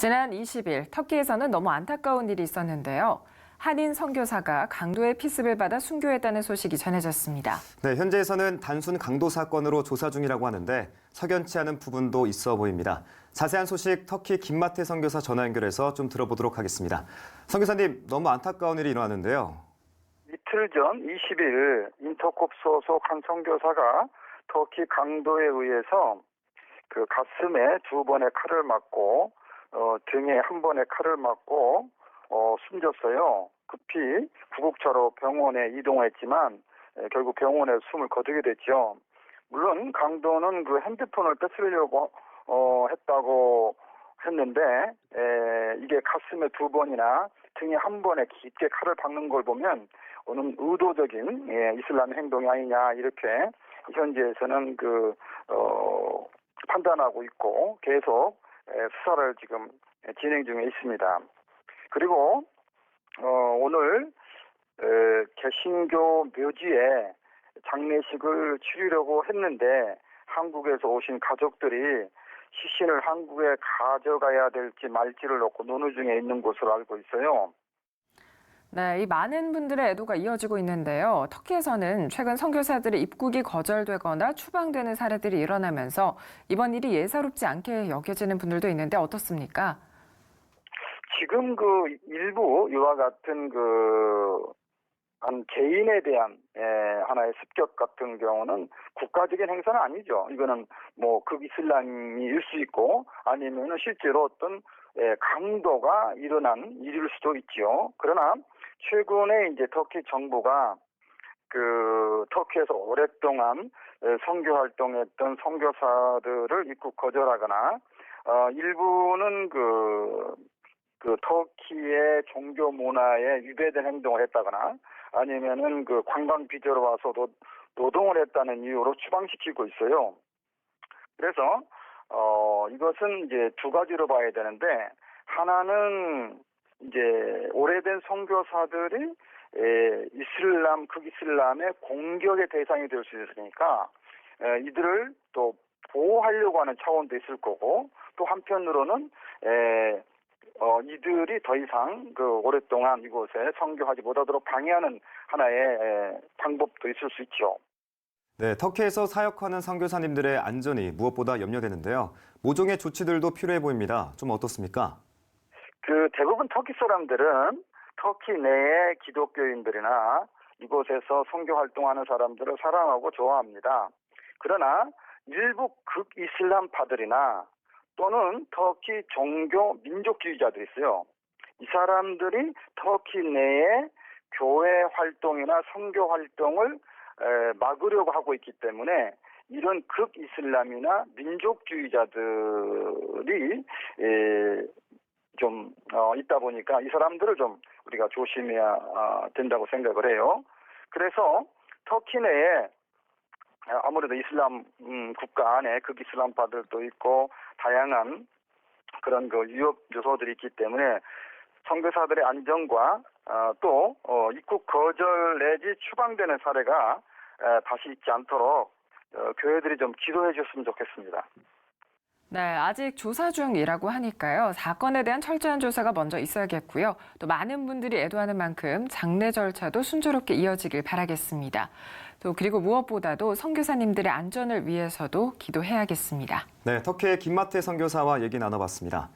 지난 20일 터키에서는 너무 안타까운 일이 있었는데요. 한인 선교사가 강도의 피습을 받아 순교했다는 소식이 전해졌습니다. 네, 현재에서는 단순 강도 사건으로 조사 중이라고 하는데 석연치 않은 부분도 있어 보입니다. 자세한 소식 터키 김마태 선교사 전화 연결해서 좀 들어보도록 하겠습니다. 선교사님, 너무 안타까운 일이 일어났는데요. 이틀 전 20일 인터콥 소속 한 선교사가 터키 강도에 의해서 그 가슴에 두 번의 칼을 맞고 어, 등에 한 번의 칼을 맞고 어, 숨졌어요. 급히 구급차로 병원에 이동했지만 에, 결국 병원에 숨을 거두게 됐죠. 물론 강도는 그 핸드폰을 뺏으려고 어, 했다고 했는데 에, 이게 가슴에 두 번이나 등에 한 번에 깊게 칼을 박는 걸 보면 오는 의도적인 예, 이슬람 행동이 아니냐 이렇게 현지에서는 그 어, 판단하고 있고 계속 에, 수사를 지금 진행 중에 있습니다. 그리고 어, 오늘 에, 개신교 묘지에 장례식을 치르려고 했는데 한국에서 오신 가족들이 시신을 한국에 가져가야 될지 말지를 놓고 논의 중에 있는 것으로 알고 있어요. 네, 이 많은 분들의 애도가 이어지고 있는데요. 터키에서는 최근 선교사들의 입국이 거절되거나 추방되는 사례들이 일어나면서 이번 일이 예사롭지 않게 여겨지는 분들도 있는데 어떻습니까? 지금 그 일부 이와 같은 그, 한 개인에 대한, 예, 하나의 습격 같은 경우는 국가적인 행사는 아니죠. 이거는 뭐 극이슬람이일 수 있고 아니면은 실제로 어떤 예, 강도가 일어난 일일 수도 있죠. 그러나 최근에 이제 터키 정부가 그 터키에서 오랫동안 예, 선교 활동했던 선교사들을 입국 거절하거나 어 일부는 그, 그 터키의 종교 문화에 위배된 행동을 했다거나 아니면은 그 관광 비자로 와서 노, 노동을 했다는 이유로 추방시키고 있어요. 그래서 어 이것은 이제 두 가지로 봐야 되는데 하나는 이제 오래된 선교사들이 에, 이슬람 극이슬람의 공격의 대상이 될 수 있으니까 에, 이들을 또 보호하려고 하는 차원도 있을 거고 또 한편으로는 에, 어, 이들이 더 이상 그 오랫동안 이곳에 선교하지 못하도록 방해하는 하나의 에, 방법도 있을 수 있죠. 네, 터키에서 사역하는 선교사님들의 안전이 무엇보다 염려되는데요. 모종의 조치들도 필요해 보입니다. 좀 어떻습니까? 그 대부분 터키 사람들은 터키 내의 기독교인들이나 이곳에서 선교 활동하는 사람들을 사랑하고 좋아합니다. 그러나 일부 극이슬람파들이나 또는 터키 종교 민족주의자들이 있어요. 이 사람들이 터키 내에 교회 활동이나 선교 활동을 에, 막으려고 하고 있기 때문에 이런 극이슬람이나 민족주의자들이 어, 있다 보니까 이 사람들을 좀 우리가 조심해야 아, 된다고 생각을 해요. 그래서 터키 내에 아무래도 이슬람 음, 국가 안에 극이슬람파들도 있고 다양한 그런 그 위협 요소들이 있기 때문에 선교사들의 안전과 어, 또 어, 입국 거절 내지 추방되는 사례가 에, 다시 있지 않도록 어, 교회들이 좀 기도해 줬으면 좋겠습니다. 네, 아직 조사 중이라고 하니까요. 사건에 대한 철저한 조사가 먼저 있어야겠고요. 또 많은 분들이 애도하는 만큼 장례 절차도 순조롭게 이어지길 바라겠습니다. 또 그리고 무엇보다도 선교사님들의 안전을 위해서도 기도해야겠습니다. 네, 터키의 김마태 선교사와 얘기 나눠봤습니다.